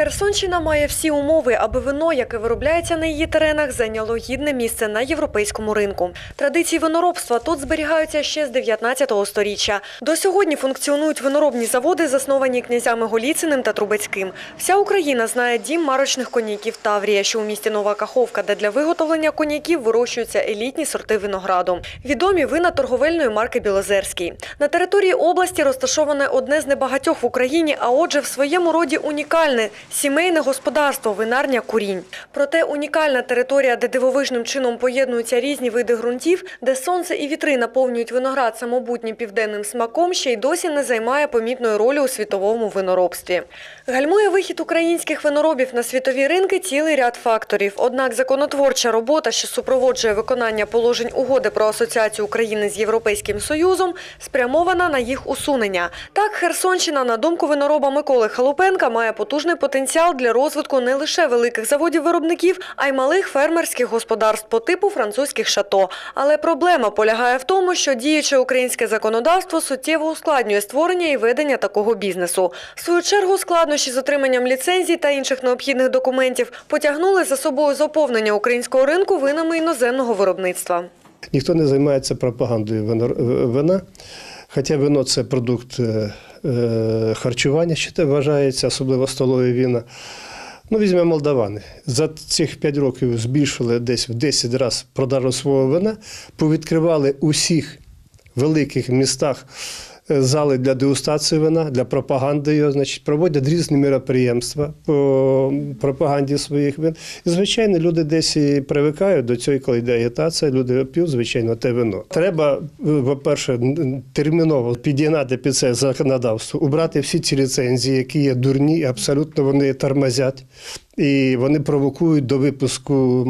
Херсонщина має всі умови, аби вино, яке виробляється на її теренах, зайняло гідне місце на європейському ринку. Традиції виноробства тут зберігаються ще з 19 сторіччя. До сьогодні функціонують виноробні заводи, засновані князями Голіциним та Трубецьким. Вся Україна знає дім марочних коньяків Таврія, що у місті Нова Каховка, де для виготовлення коньяків вирощуються елітні сорти винограду. Відомі вина торговельної марки Білозерський. На території області розташоване одне з небагатьох в Україні, а отже, в своєму роді унікальне сімейне господарство винарня Курінь. Проте унікальна територія, де дивовижним чином поєднуються різні види ґрунтів, де сонце і вітри наповнюють виноград самобутнім південним смаком, ще й досі не займає помітної ролі у світовому виноробстві. Гальмує вихід українських виноробів на світові ринки цілий ряд факторів. Однак законотворча робота, що супроводжує виконання положень угоди про асоціацію України з Європейським Союзом, спрямована на їх усунення. Так, Херсонщина, на думку винороба Миколи Халупенка, має потужний потенціал для розвитку не лише великих заводів-виробників, а й малих фермерських господарств по типу французьких шато. Але проблема полягає в тому, що діюче українське законодавство суттєво ускладнює створення і ведення такого бізнесу. В свою чергу складнощі з отриманням ліцензій та інших необхідних документів потягнули за собою заповнення українського ринку винами іноземного виробництва. Ніхто не займається пропагандою вина. Хоча вино це продукт е, е, харчування, що вважається, особливо столові віна. Ну, візьмемо молдавани. За цих 5 років збільшили десь в 10 разів продажу свого вина, повідкривали у всіх великих містах зали для дегустації вина, для пропаганди його, значить, проводять різні міроприємства по пропаганді своїх вин. І, звичайно, люди десь і привикають до цього, коли йде агітація, люди п'ють, звичайно, те вино. Треба, по-перше, терміново підігнати під це законодавство, убрати всі ці ліцензії, які є дурні, абсолютно вони тормозять. І вони провокують до випуску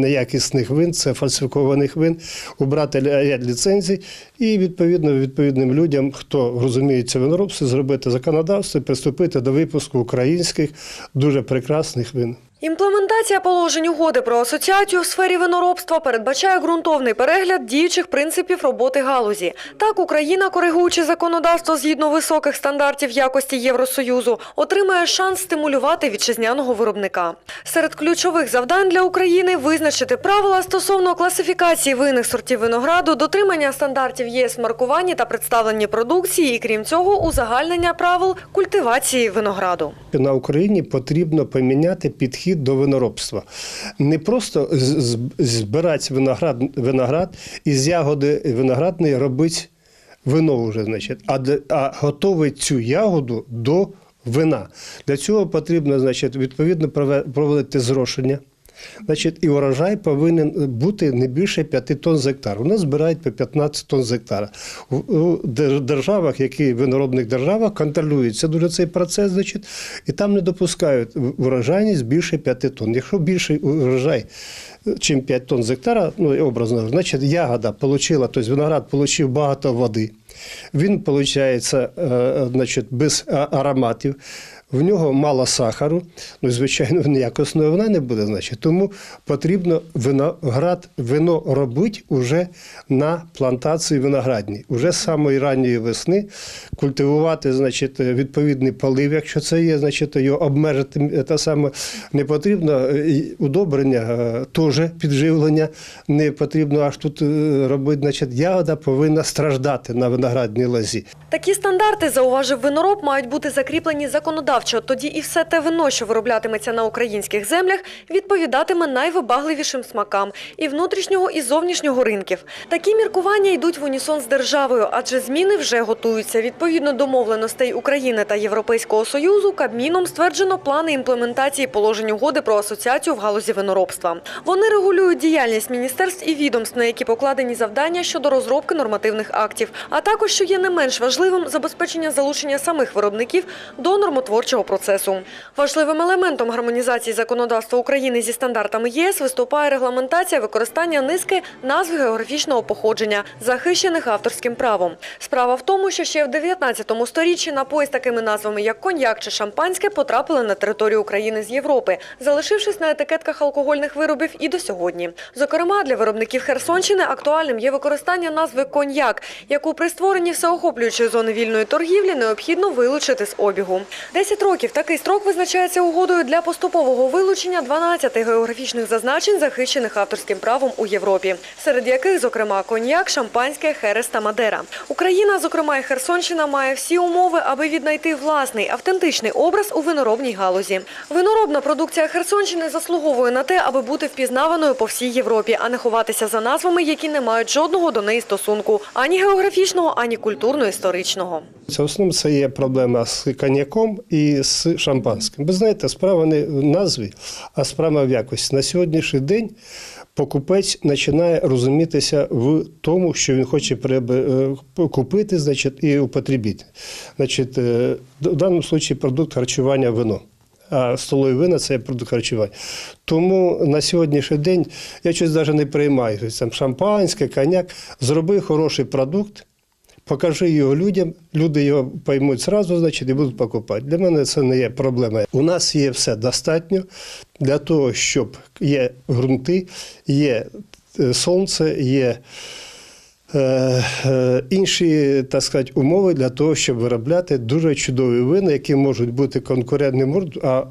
неякісних вин, це фальсифікованих вин, убрати ряд ліцензій і відповідно відповідним людям, хто розуміється виноробці, зробити законодавство приступити до випуску українських дуже прекрасних вин. Імплементація положень угоди про асоціацію в сфері виноробства передбачає ґрунтовний перегляд діючих принципів роботи галузі. Так, Україна, коригуючи законодавство згідно високих стандартів якості Євросоюзу, отримає шанс стимулювати вітчизняного виробника. Серед ключових завдань для України визначити правила стосовно класифікації винних сортів винограду, дотримання стандартів ЄС в маркуванні та представленні продукції, і крім цього, узагальнення правил культивації винограду. На Україні потрібно поміняти підхід до виноробства. Не просто збирати виноград, виноград і з ягоди виноградної робити вино вже, значить, а, а готовить цю ягоду до вина. Для цього потрібно, значить, відповідно проводити зрошення. Значить, і урожай повинен бути не більше 5 тонн з гектара. У нас збирають по 15 тонн з гектара. У державах, які в виноробних державах, контролюється дуже цей процес, значить, і там не допускають урожайність більше 5 тонн. Якщо більший урожай, чим 5 тонн з гектара, ну образно, значить ягода отримала, тобто виноград отримав багато води. Він, виходить, значить, без ароматів. В нього мало сахару, ну звичайно, ніякісної вона не буде. Значить, тому потрібно виноград, вино робити уже на плантації виноградній. Уже з самої ранньої весни культивувати, значить, відповідний полив, якщо це є, значить, його обмежити те саме не потрібно. Удобрення е, теж підживлення не потрібно аж тут е, робити. Значить, ягода повинна страждати на виноградній лозі. Такі стандарти, зауважив винороб, мають бути закріплені законодавчо. Тоді і все те вино, що вироблятиметься на українських землях, відповідатиме найвибагливішим смакам і внутрішнього, і зовнішнього ринків. Такі міркування йдуть в унісон з державою, адже зміни вже готуються. Відповідно домовленостей України та Європейського союзу, Кабміном стверджено плани імплементації положень угоди про асоціацію в галузі виноробства. Вони регулюють діяльність міністерств і відомств, на які покладені завдання щодо розробки нормативних актів, а також, що є не менш важливим, забезпечення залучення самих виробників до нормотворчого процесу. Важливим елементом гармонізації законодавства України зі стандартами ЄС виступає регламентація використання низки назв географічного походження, захищених авторським правом. Справа в тому, що ще в 19 сторіччі напої з такими назвами, як коньяк чи шампанське, потрапили на територію України з Європи, залишившись на етикетках алкогольних виробів і до сьогодні. Зокрема, для виробників Херсонщини актуальним є використання назви коньяк, яку при створенні всеохоплюючої зони вільної торгівлі необхідно вилучити з обігу. 10 10 років такий строк визначається угодою для поступового вилучення 12 географічних зазначень, захищених авторським правом у Європі, серед яких, зокрема, коньяк, шампанське, херес та мадера. Україна, зокрема і Херсонщина, має всі умови, аби віднайти власний автентичний образ у виноробній галузі. Виноробна продукція Херсонщини заслуговує на те, аби бути впізнаваною по всій Європі, а не ховатися за назвами, які не мають жодного до неї стосунку ані географічного, ані культурно-історичного. Це в основному це є проблема з коньяком і з шампанським. Ви знаєте, справа не в назві, а справа в якості. На сьогоднішній день покупець починає розумітися в тому, що він хоче е, купити, значить, і употребити. Значить, е, в даному випадку продукт харчування вино. А столові вина це продукт харчування. Тому на сьогоднішній день я щось навіть не приймаю. Там шампанське, коньяк. Зроби хороший продукт, покажи його людям, люди його поймуть зразу, значить, і будуть покупати. Для мене це не є проблема. У нас є все достатньо для того, щоб є ґрунти, є е, сонце, є. е, е, Інші так сказати, умови для того, щоб виробляти дуже чудові вина, які можуть бути конкурентними, а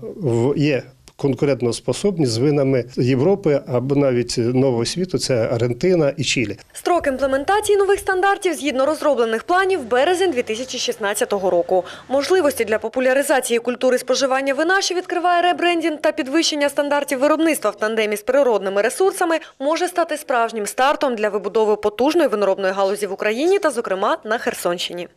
є конкурентоспособні з винами Європи або навіть нового світу це Аргентина і Чилі. Строк імплементації нових стандартів згідно розроблених планів березень 2016 року. Можливості для популяризації культури споживання вина, що відкриває ребрендінг та підвищення стандартів виробництва в тандемі з природними ресурсами, може стати справжнім стартом для вибудови потужної виноробної галузі в Україні та, зокрема, на Херсонщині.